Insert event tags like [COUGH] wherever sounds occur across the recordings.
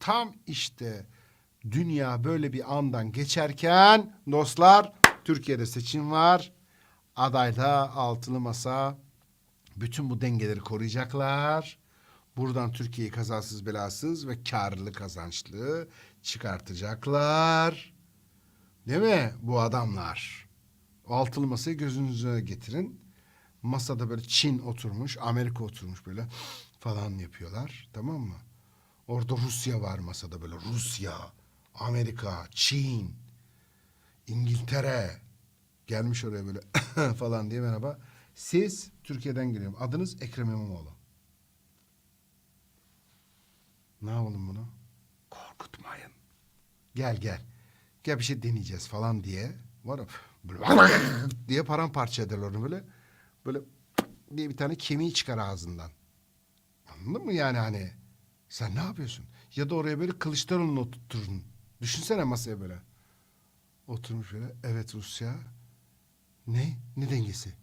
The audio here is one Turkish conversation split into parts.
Tam işte dünya böyle bir andan geçerken dostlar Türkiye'de seçim var. Adayla altılı masa bütün bu dengeleri koruyacaklar. Buradan Türkiye'yi kazasız belasız ve karlı kazançlı çıkartacaklar. Değil mi bu adamlar? O altılı masayı gözünüze getirin. Masada böyle Çin oturmuş, Amerika oturmuş böyle falan yapıyorlar. Tamam mı? Orada Rusya var masada böyle. Rusya, Amerika, Çin, İngiltere. Gelmiş oraya böyle [COUGHS] falan diye merhaba. Siz Türkiye'den geliyorum. Adınız Ekrem İmamoğlu. Ne yapalım bunu? Korkutmayın. Gel gel. Gel bir şey deneyeceğiz falan diye. Var böyle [LAUGHS] diye paramparça ederler onu böyle. Böyle diye bir tane kemiği çıkar ağzından. Anladın mı yani hani? Sen ne yapıyorsun? Ya da oraya böyle Kılıçdaroğlu'nu oturturun. Düşünsene masaya böyle. Oturmuş böyle. Evet Rusya. Ne? Ne dengesi?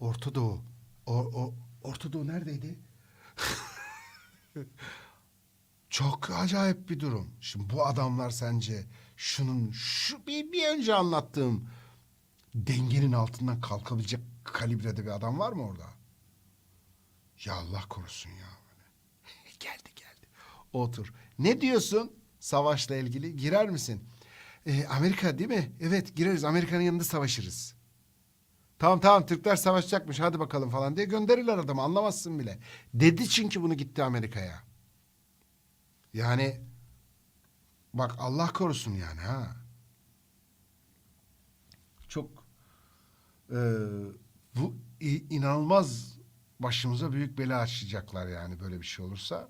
Orta Doğu. O, o, Orta Doğu neredeydi? [LAUGHS] Çok acayip bir durum. Şimdi bu adamlar sence şunun şu bir, bir önce anlattığım dengenin altından kalkabilecek kalibrede bir adam var mı orada? Ya Allah korusun ya. [LAUGHS] geldi geldi. Otur. Ne diyorsun savaşla ilgili? Girer misin? Ee, Amerika değil mi? Evet gireriz. Amerika'nın yanında savaşırız. Tamam tamam Türkler savaşacakmış hadi bakalım falan diye gönderirler adamı anlamazsın bile. Dedi çünkü bunu gitti Amerika'ya. Yani bak Allah korusun yani ha. Çok e, bu inanılmaz başımıza büyük bela açacaklar yani böyle bir şey olursa.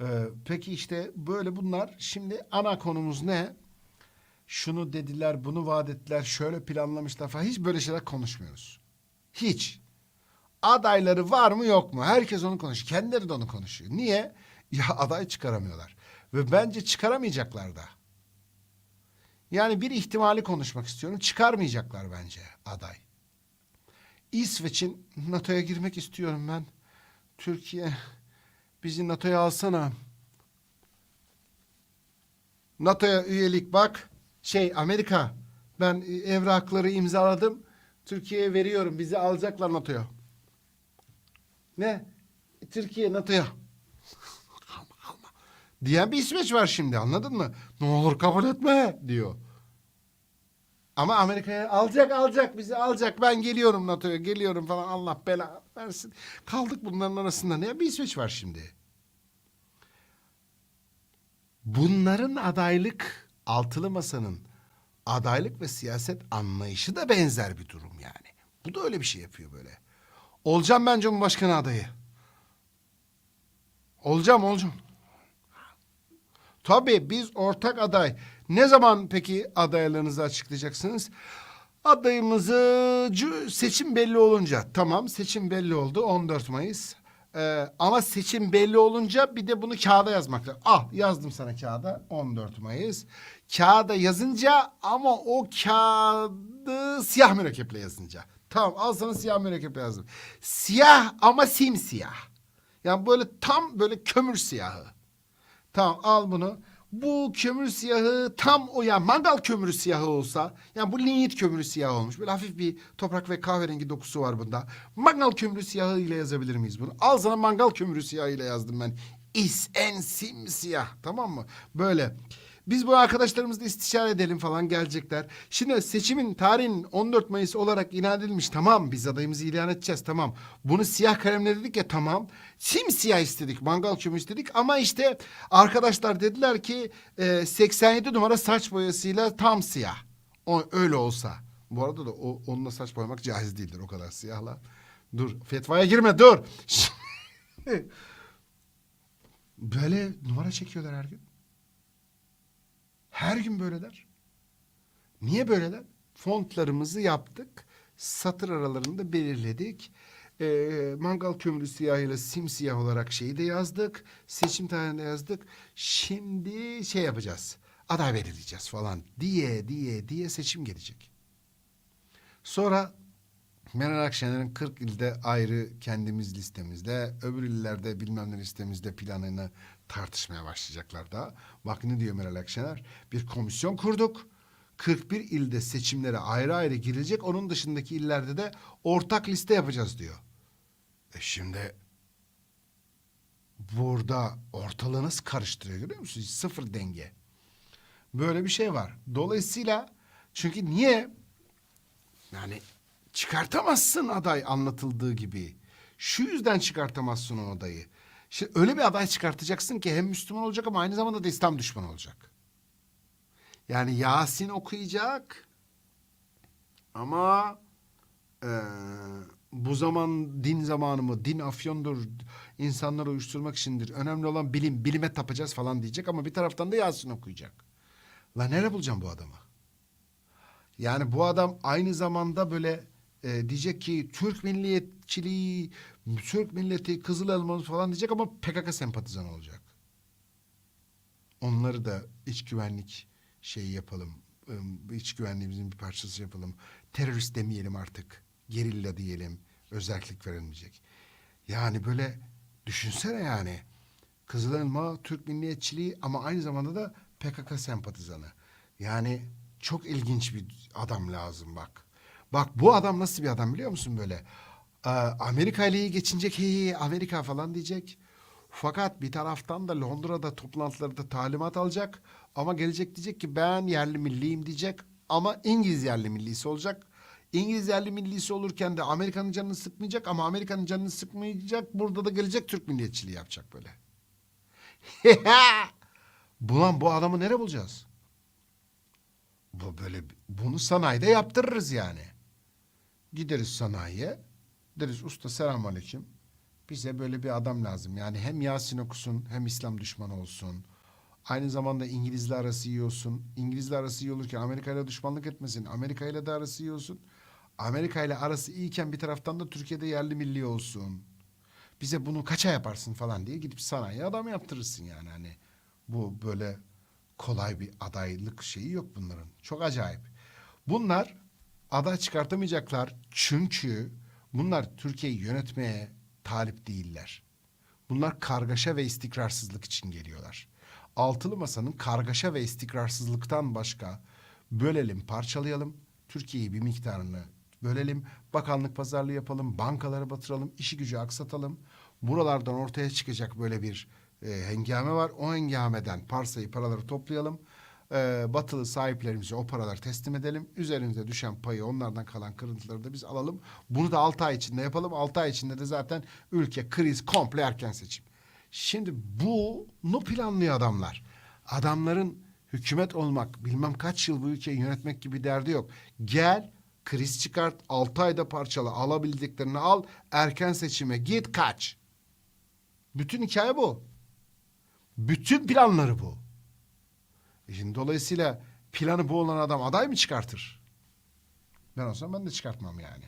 E, peki işte böyle bunlar şimdi ana konumuz ne? Şunu dediler, bunu vaat ettiler, şöyle planlamışlar falan. Hiç böyle şeyler konuşmuyoruz. Hiç. Adayları var mı yok mu? Herkes onu konuşuyor. Kendileri de onu konuşuyor. Niye? [LAUGHS] Ya aday çıkaramıyorlar. Ve bence çıkaramayacaklar da. Yani bir ihtimali konuşmak istiyorum. Çıkarmayacaklar bence aday. İsveç'in NATO'ya girmek istiyorum ben. Türkiye bizi NATO'ya alsana. NATO'ya üyelik bak. Şey Amerika ben e, evrakları imzaladım. Türkiye'ye veriyorum. Bizi alacaklar NATO'ya. Ne? Türkiye NATO'ya. [LAUGHS] Diyen bir İsveç var şimdi anladın mı? Ne olur kabul etme diyor. Ama Amerika'ya alacak alacak bizi alacak. Ben geliyorum NATO'ya geliyorum falan Allah bela versin. Kaldık bunların arasında. Ne bir İsveç var şimdi. Bunların adaylık altılı masanın adaylık ve siyaset anlayışı da benzer bir durum yani. Bu da öyle bir şey yapıyor böyle. Olacağım ben Cumhurbaşkanı adayı. Olacağım olacağım. Tabii biz ortak aday. Ne zaman peki adaylarınızı açıklayacaksınız? Adayımızı seçim belli olunca. Tamam seçim belli oldu 14 Mayıs. Ee, ama seçim belli olunca bir de bunu kağıda yazmak lazım. Ah yazdım sana kağıda 14 Mayıs. Kağıda yazınca ama o kağıdı siyah mürekkeple yazınca. Tamam al sana siyah mürekkeple yazdım. Siyah ama simsiyah. Yani böyle tam böyle kömür siyahı. Tamam al bunu. Bu kömür siyahı tam o ya mangal kömürü siyahı olsa yani bu linyit kömürü siyahı olmuş. Böyle hafif bir toprak ve kahverengi dokusu var bunda. Mangal kömürü siyahı ile yazabilir miyiz bunu? Al sana mangal kömürü siyahı ile yazdım ben. İs en simsiyah tamam mı? Böyle. Biz bu arkadaşlarımızla istişare edelim falan gelecekler. Şimdi seçimin tarihin 14 Mayıs olarak ilan edilmiş. Tamam biz adayımızı ilan edeceğiz tamam. Bunu siyah kalemle dedik ya tamam. Simsiyah istedik mangal kömürü istedik. Ama işte arkadaşlar dediler ki e, 87 numara saç boyasıyla tam siyah. O, öyle olsa. Bu arada da o, onunla saç boyamak caiz değildir o kadar siyahla. Dur fetvaya girme dur. [LAUGHS] Böyle numara çekiyorlar her gün. Her gün böyleler. Niye böyleler? Fontlarımızı yaptık. Satır aralarında belirledik. Ee, mangal kömürü siyahıyla simsiyah olarak şeyi de yazdık. Seçim tarihinde yazdık. Şimdi şey yapacağız. Aday belirleyeceğiz falan diye diye diye seçim gelecek. Sonra Meral Akşener'in 40 ilde ayrı kendimiz listemizde, öbür illerde bilmem ne listemizde planını tartışmaya başlayacaklar da. Bak ne diyor Meral Akşener? Bir komisyon kurduk. 41 ilde seçimlere ayrı ayrı girilecek. Onun dışındaki illerde de ortak liste yapacağız diyor. E şimdi burada ortalığı nasıl karıştırıyor görüyor musunuz? Sıfır denge. Böyle bir şey var. Dolayısıyla çünkü niye? Yani çıkartamazsın aday anlatıldığı gibi. Şu yüzden çıkartamazsın o adayı. İşte öyle bir aday çıkartacaksın ki hem Müslüman olacak ama aynı zamanda da İslam düşmanı olacak. Yani Yasin okuyacak ama eee, bu zaman din zamanı mı, din afyondur, insanları uyuşturmak içindir. Önemli olan bilim, bilime tapacağız falan diyecek ama bir taraftan da Yasin okuyacak. La nereye bulacağım bu adamı? Yani bu adam aynı zamanda böyle e, diyecek ki Türk milliyetçiliği, Türk milleti, Kızıl Elmalı falan diyecek ama PKK sempatizanı olacak. Onları da iç güvenlik şeyi yapalım. iç güvenliğimizin bir parçası yapalım. Terörist demeyelim artık. Gerilla diyelim. Özellik verilmeyecek. Yani böyle düşünsene yani. Kızıl Elma Türk milliyetçiliği ama aynı zamanda da PKK sempatizanı. Yani çok ilginç bir adam lazım bak. Bak bu adam nasıl bir adam biliyor musun böyle? Ee, Amerika ile iyi geçinecek, hey Amerika falan diyecek. Fakat bir taraftan da Londra'da toplantılarda talimat alacak. Ama gelecek diyecek ki ben yerli milliyim diyecek. Ama İngiliz yerli millisi olacak. İngiliz yerli millisi olurken de Amerika'nın canını sıkmayacak ama Amerika'nın canını sıkmayacak. Burada da gelecek Türk milliyetçiliği yapacak böyle. [LAUGHS] Bulan bu adamı nereye bulacağız? Bu böyle bunu sanayide yaptırırız yani. Gideriz sanayiye. Deriz usta selamünaleyküm. Bize böyle bir adam lazım. Yani hem Yasin okusun hem İslam düşmanı olsun. Aynı zamanda İngilizle arası iyi olsun. İngilizle arası iyi olurken Amerika ile düşmanlık etmesin. Amerika ile de arası iyi olsun. Amerika ile arası iyiyken bir taraftan da Türkiye'de yerli milli olsun. Bize bunu kaça yaparsın falan diye gidip sanayiye adam yaptırırsın yani hani. Bu böyle kolay bir adaylık şeyi yok bunların. Çok acayip. Bunlar aday çıkartamayacaklar çünkü bunlar Türkiye'yi yönetmeye talip değiller. Bunlar kargaşa ve istikrarsızlık için geliyorlar. Altılı Masa'nın kargaşa ve istikrarsızlıktan başka bölelim, parçalayalım. Türkiye'yi bir miktarını bölelim. Bakanlık pazarlığı yapalım, bankaları batıralım, işi gücü aksatalım. Buralardan ortaya çıkacak böyle bir e, hengame var. O hengameden parsayı, paraları toplayalım. E, batılı sahiplerimize o paraları teslim edelim. Üzerimize düşen payı, onlardan kalan kırıntıları da biz alalım. Bunu da 6 ay içinde yapalım. 6 ay içinde de zaten ülke kriz, komple erken seçim. Şimdi bunu planlıyor adamlar. Adamların hükümet olmak, bilmem kaç yıl bu ülkeyi yönetmek gibi derdi yok. Gel, kriz çıkart, 6 ayda parçala, alabildiklerini al, erken seçime git, kaç. Bütün hikaye bu. Bütün planları bu. Şimdi dolayısıyla planı bu olan adam aday mı çıkartır? Ben olsam ben de çıkartmam yani.